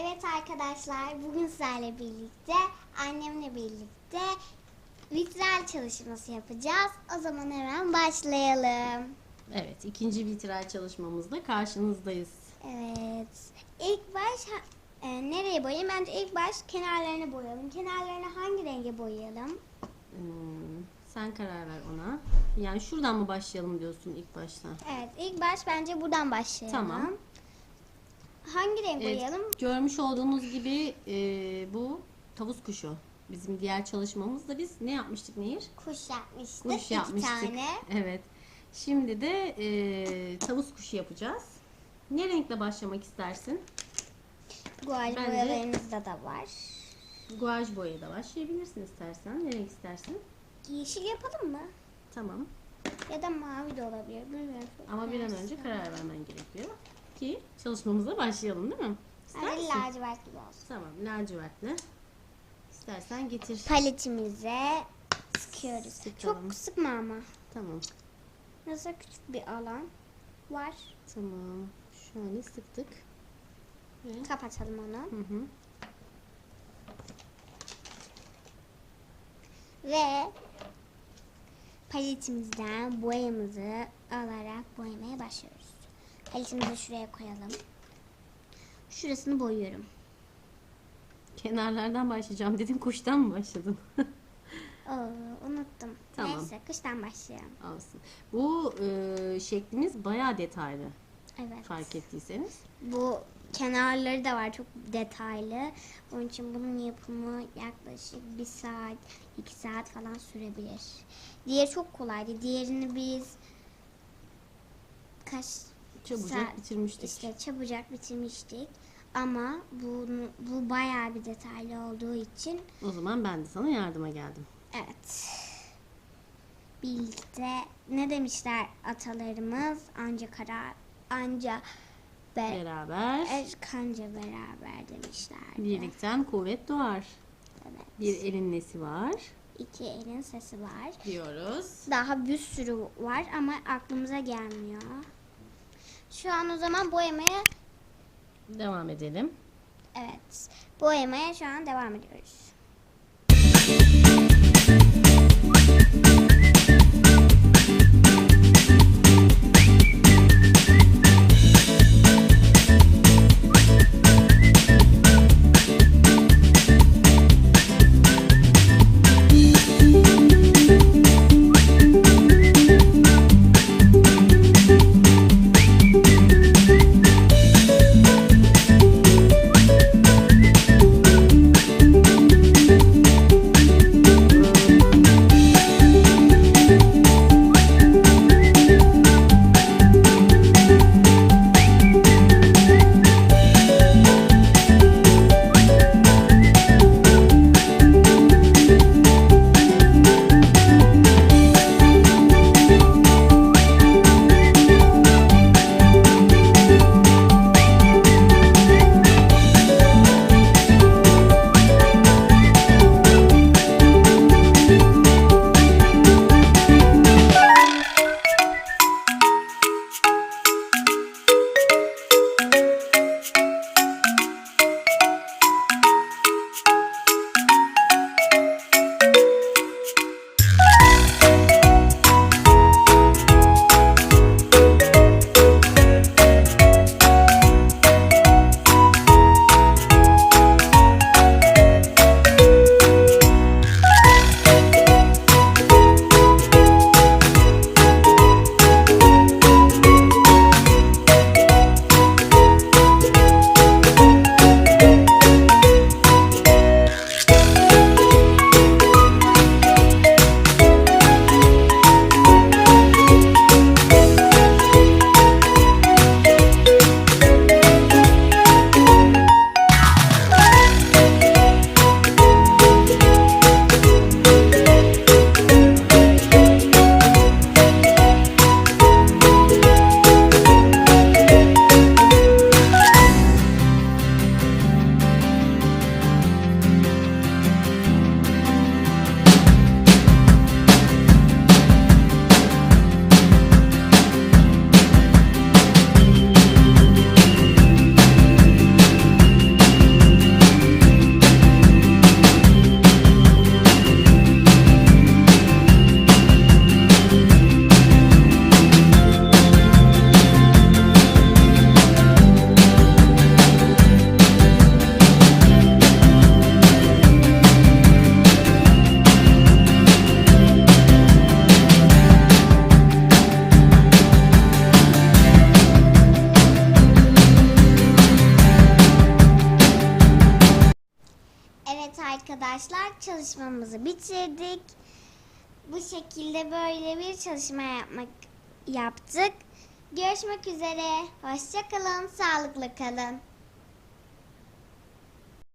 Evet arkadaşlar bugün sizlerle birlikte annemle birlikte vitral çalışması yapacağız. O zaman hemen başlayalım. Evet, ikinci vitral çalışmamızda karşınızdayız. Evet. İlk baş e, nereye boyayayım? Bence ilk baş kenarlarını boyayalım. Kenarlarını hangi renge boyayalım? Hmm, sen karar ver ona. Yani şuradan mı başlayalım diyorsun ilk başta? Evet ilk baş bence buradan başlayalım. Tamam. Hangi renk Evet, boyayalım? görmüş olduğunuz gibi e, bu tavus kuşu. Bizim diğer çalışmamızda biz ne yapmıştık Nehir? Kuş yapmıştık. Kuş iki yapmıştık. tane. Evet. Şimdi de e, tavus kuşu yapacağız. Ne renkle başlamak istersin? Guaj Bence- boyalarımızda da var. Guaj boyayla başlayabilirsin istersen. Ne renk istersin? Yeşil yapalım mı? Tamam. Ya da mavi de olabilir. Bilmiyorum. Ama bir an önce karar vermen gerekiyor ki çalışmamıza başlayalım değil mi? İster Hadi misin? lacivert gibi olsun. Tamam, lacivertli. İstersen getir. Paletimize sıkıyoruz. Sıkalım. Çok sıkma ama. Tamam, Nasıl küçük bir alan var. tamam. Şöyle sıktık. Ve Kapatalım onu. hı hı. Ve paletimizden boyamızı alarak boyamaya başlıyoruz. Paletimizi şuraya koyalım. Şurasını boyuyorum. Kenarlardan başlayacağım dedim, kuştan mı başladın? Oo, unuttum. Tamam. Neyse kıştan başlayalım. Olsun. Bu e, şeklimiz bayağı detaylı Evet. fark ettiyseniz. Bu kenarları da var çok detaylı. Onun için bunun yapımı yaklaşık bir saat, iki saat falan sürebilir. Diğeri çok kolaydı. Diğerini biz kaç Çabucak bitirmiştik. işte çabucak bitirmiştik. Ama bu, bu bayağı bir detaylı olduğu için O zaman ben de sana yardıma geldim. evet. Birlikte ne demişler atalarımız anca karar anca be, Beraber Er kanca beraber demişler. birlikten kuvvet doğar. Evet. Bir elin nesi var İki elin sesi var. diyoruz. Daha bir sürü var ama aklımıza gelmiyor. Şu an o zaman boyamaya Devam edelim. evet boyamaya şu an devam ediyoruz. Arkadaşlar çalışmamızı bitirdik. Bu şekilde böyle bir çalışma yapmak yaptık. Görüşmek üzere. Hoşça kalın, sağlıklı kalın.